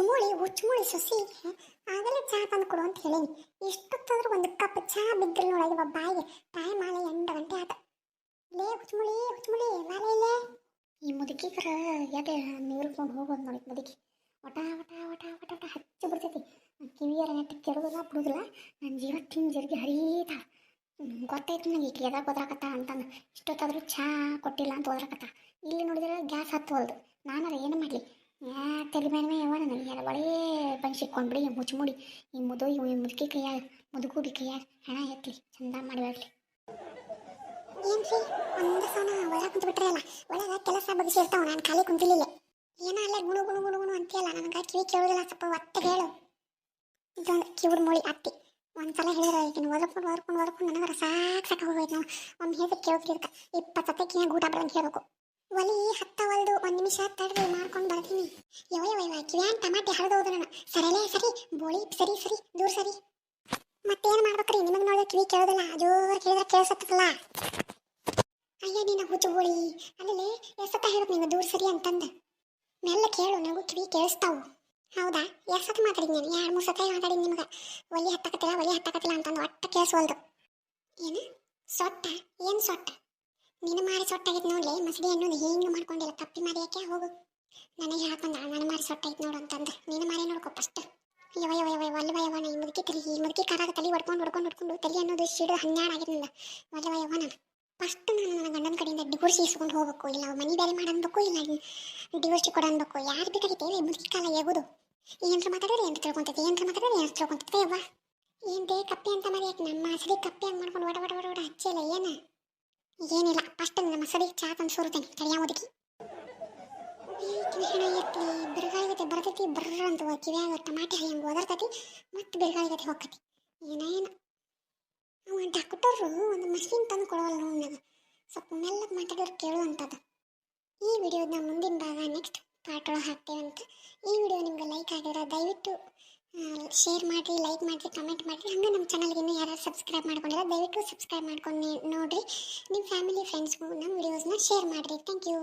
ಹುಚ್ಚುಮುಳಿ ಹುಚ್ಚುಮುಳಿ ಸೊಸಿ. ಆಗಲೇ ಚಹಾ ತಂದು ಕೊಡು ಅಂತ ಹೇಳೀನಿ. ಎಷ್ಟೊತ್ತಾದ್ರೂ ಒಂದು ಕಪ್ ಚಹಾ ಬಿದ್ದಿಲ್ಲ ನೋಡ ಬಾಯಿಗೆ. ಟೈಮ್ ಆಗ ಎಂಟು ಗಂಟೆ ಆತ. ಲೇ ಹುಚ್ಚುಮುಳಿ ಹುಚ್ಚುಮುಳಿ ಮಾಲೆ ಇಲ್ಲೇ? ಈ ಮುದುಕಿಗರ ಎದೆ ನೀರ್ಕೊಂಡು ಹೋಗೋದು ನೋಡಿ ಮುದುಕಿ. ಒಟ ಒಟ ಒಟ ಒಟ ಒಟ ಹಚ್ಚಿ ಬಿಡ್ತೈತಿ. ಕಿವಿಯರ ನೆಟ್ಟು ಕೆಡೋದಿಲ್ಲ ಬಿಡುದಿಲ್ಲ. ನನ್ನ ಜೀವ ತಿಂದು ಜರ್ಗಿ ಹರಿತಾಳ ಗೊತ್ತೈತಿ ನನಗೆ ಈಕೆ ಎದಾಗ ಹೋದ್ರಾಕತ್ತ ಅಂತಂದು. ಇಷ್ಟೊತ್ತಾದ್ರೂ ಚಹಾ ಕೊಟ್ಟಿಲ್ಲ ಅಂತ ಹೋದ್ರಾಕತ್ತ ಇಲ್ಲಿ ನೋಡಿದ್ರೆ ಗ್ಯಾಸ್ ಹತ್ತುವಲ್ದು ನಾನಾರ ಏನು ಮಾಡಲಿ? ಯಾ ತಲೆ ಮೇಲೆ ಯಾವ ನನಗೆ ಎಲ್ಲ ಬಳೇ ಬಂದು ಸಿಕ್ಕೊಂಡ್ಬಿಡಿ ಮುಚ್ಚಿಮುಡಿ ಈ ಮುದು ಈ ಮುದುಕಿ ಕೈಯಾಗ ಮುದುಕುಡಿ ಕೈಯಾಗ ಹಣ ಎತ್ತಲಿ ಚಂದ ಮಾಡಬೇಡ್ಲಿ ಏನ್ರಿ? ಒಳಗೆ ಒಳಗೆ ನಾನು ಖಾಲಿ ಏನೋ ಅಂತೀಯಲ್ಲ, ನನಗೆ ಕಿವಿ ಕೇಳೋದಿಲ್ಲ ಒತ್ತೆ ಹೇಳು. ಮೋಳಿ ಅತ್ತಿ. ಸಾಕು ಹೋಗೋಯ್ತು ಅಂತ ಹೇಳ್ಬೇಕು. ಒಲಿ ಹತ್ತವಲ್ದು, ಒಂದು ನಿಮಿಷ ತಡ್ರಿ, ಮಾಡ್ಕೊಂಡು ಬರ್ತೀನಿ. ಯವ ಯವ ಯವ ಕಿವ್ಯಾನ್ ಟಮಾಟೆ ಹರಿದೋದು ನಾನು. ಸರಿಲೇ, ಸರಿ, ಬೋಳಿ, ಸರಿ ಸರಿ, ದೂರ ಸರಿ. ಮತ್ತೇನು ಮಾಡ್ಬೇಕ್ರಿ? ನಿಮಗೆ ನೋಡಿದ್ರೆ ಕಿವಿ ಕೇಳೋದಿಲ್ಲ, ಜೋರ್ ಕೇಳಿದ್ರೆ ಕೇಳಿಸತ್ತಲ್ಲ ಅಯ್ಯ ನೀನು ಹುಚ್ಚು ಬೋಳಿ. ಅಲ್ಲೇ ಎಷ್ಟತ್ತ ಹೇಳ್ಬೇಕು ನೀವು ದೂರ ಸರಿ ಅಂತಂದ? ಮೆಲ್ಲ ಕೇಳು ನನಗೂ ಕಿವಿ ಕೇಳಿಸ್ತಾವು. ಹೌದಾ? ಎಷ್ಟು ಸತಿ ಮಾತಾಡಿದ್ ನಾನು? ಎರಡು, ಮೂರು ಸತಿ ಮಾತಾಡಿದ್ ನಿಮ್ಗೆ. ಒಲಿ ಹತ್ತಕತ್ತಿಲ್ಲ ಒಲಿ ಹತ್ತಕತ್ತಿಲ್ಲ ಅಂತಂದು ಒಟ್ಟ ಕೇಳಿಸ್ವಲ್ದು. ಏನು? ಸೊಟ್ಟ? ಏನು ಸೊಟ್ಟ? ನಿನ್ನ ಮಾರಿ ಸೊಟ್ಟಾಗಿತ್ತು ನೋಡ್ಲಿ, ಮಸಡಿ ಅನ್ನೋದು ಹಿಂಗೆ ಮಾಡ್ಕೊಂಡಿಲ್ಲ, ತಪ್ಪಿ ಮಾರಿಯಕ್ಕೆ ಯಾಕೆ? ಹೋಗು. ನನಗೆ ಹಾಕೊಂಡ ನನ್ನ ಮಾರಿ ಸೊಟ್ಟಾಗಿತ್ತು ನೋಡು ಅಂತಂದು. ನಿನ್ನ ಮಾರಿ ನೋಡ್ಕೊ ಫಸ್ಟ್ ಯವ ಯವ ಯವ ವಲ್ಲವ ಯವ ಈ ಮುದುಕಿ ತಲೆ ಈ ಮುದುಕಿ ಕಾರಾಗ ತಲೆ ಹೊಡ್ಕೊಂಡು ಹೊಡ್ಕೊಂಡು ಹೊಡ್ಕೊಂಡು ತಲೆ ಅನ್ನೋದು ಸಿಡಿದು ಹನ್ನೆರಡು ಆಗಿರಲಿಲ್ಲ ವಲ್ಲವ ಯವ ನಾನು ಫಸ್ಟ್ ನಾನು ನನ್ನ ಗಂಡನ ಕಡೆಯಿಂದ ಡಿವೋರ್ಸ್ ಇಸ್ಕೊಂಡು ಹೋಗಬೇಕು. ಇಲ್ಲ ಮನಿ ಬೇರೆ ಮಾಡಬೇಕು ಇಲ್ಲ ಡಿವೋರ್ಸ್ ಕೊಡನ್ಬೇಕು. ಯಾರು ಬೇಕಾಗಿತ್ತೇವೆ ಮುದುಕಿ ಕಾಲ ಎಗುದು. ಏನ್ರ ಮಾತಾಡಿದ್ರೆ ಏನು ತಿಳ್ಕೊಂತೈತಿ, ಏನ್ರ ಮಾತಾಡಿದ್ರೆ ಏನು ತಿಳ್ಕೊಂತೈತೆ ಯವ್ವ ಏನ್ ಬೇ ಕಪ್ಪೆ ಅಂತ ಮಾಡಿ ನಮ್ಮ ಮಸಡಿ ಕಪ್ಪೆ ಅಂತ ಮಾಡ್ಕೊಂಡು ಓಡ ಓಡ ಓಡ ಹಚ್ಚಿಲ್ಲ ಏನು? ಏನಿಲ್ಲ ಫಸ್ಟ್ ನಮ್ಮ ಸರಿ ಚಾ ತಂದು ಸುರುತ್ತೇನೆ ಕರಿಯ ಮುದುಕಿ? ಹೆಣ ಎತ್ತಿ ಬಿರುಗಾಳಿಗತೆ ಬರ್ತೈತಿ, ಬರ್ರ ಅಂತ ಕಿವ್ಯಾಗ ಟಮಾಟೆ ಹಂಗೆ ಓದರ್ತೈತಿ ಮತ್ತೆ ಬಿರುಗಾಳಿಗತೆ ಹೋಗ್ತೈತಿ. ಏನ ಏನ? ಅವ ಡಾಕ್ಟರು ಒಂದು ಮಷೀನ್ ತಂದು ಕೊಡೋಲ್ಲ ನನಗೆ. ಸ್ವಲ್ಪ ಮೆಲ್ಲಗೆ ಮಾತಾಡೋರು ಕೇಳುವಂಥದ್ದು ಈ ವಿಡಿಯೋದ ಮುಂದಿನ ಭಾಗ ನೆಕ್ಸ್ಟ್ ಒಳಗೆ ಹಾಕ್ತೇವೆ ಅಂತ ಈ ವಿಡಿಯೋ ನಿಮ್ಗೆ ಲೈಕ್ ಆಗಿದ್ರೆ ದಯವಿಟ್ಟು ಶೇರ್ ಮಾಡಿ ಲೈಕ್ ಮಾಡಿ ಕಮೆಂಟ್ ಮಾಡಿ ಹಂಗೆ ನಮ್ಮ ಚಾನಲ್ಗೆ ಇನ್ನೂ ಯಾರು ಸಬ್ಸ್ಕ್ರೈಬ್ ಮಾಡ್ಕೊಂಡಿಲ್ಲ, ದಯವಿಟ್ಟು ಸಬ್ಸ್ಕ್ರೈಬ್ ಮಾಡ್ಕೊಂಡು ನೋಡಿರಿ. ನಿಮ್ಮ ಫ್ಯಾಮಿಲಿ ಫ್ರೆಂಡ್ಸ್ಗೂ ನಮ್ಮ ವಿಡಿಯೋಸ್ನ ಶೇರ್ ಮಾಡಿರಿ. Thank you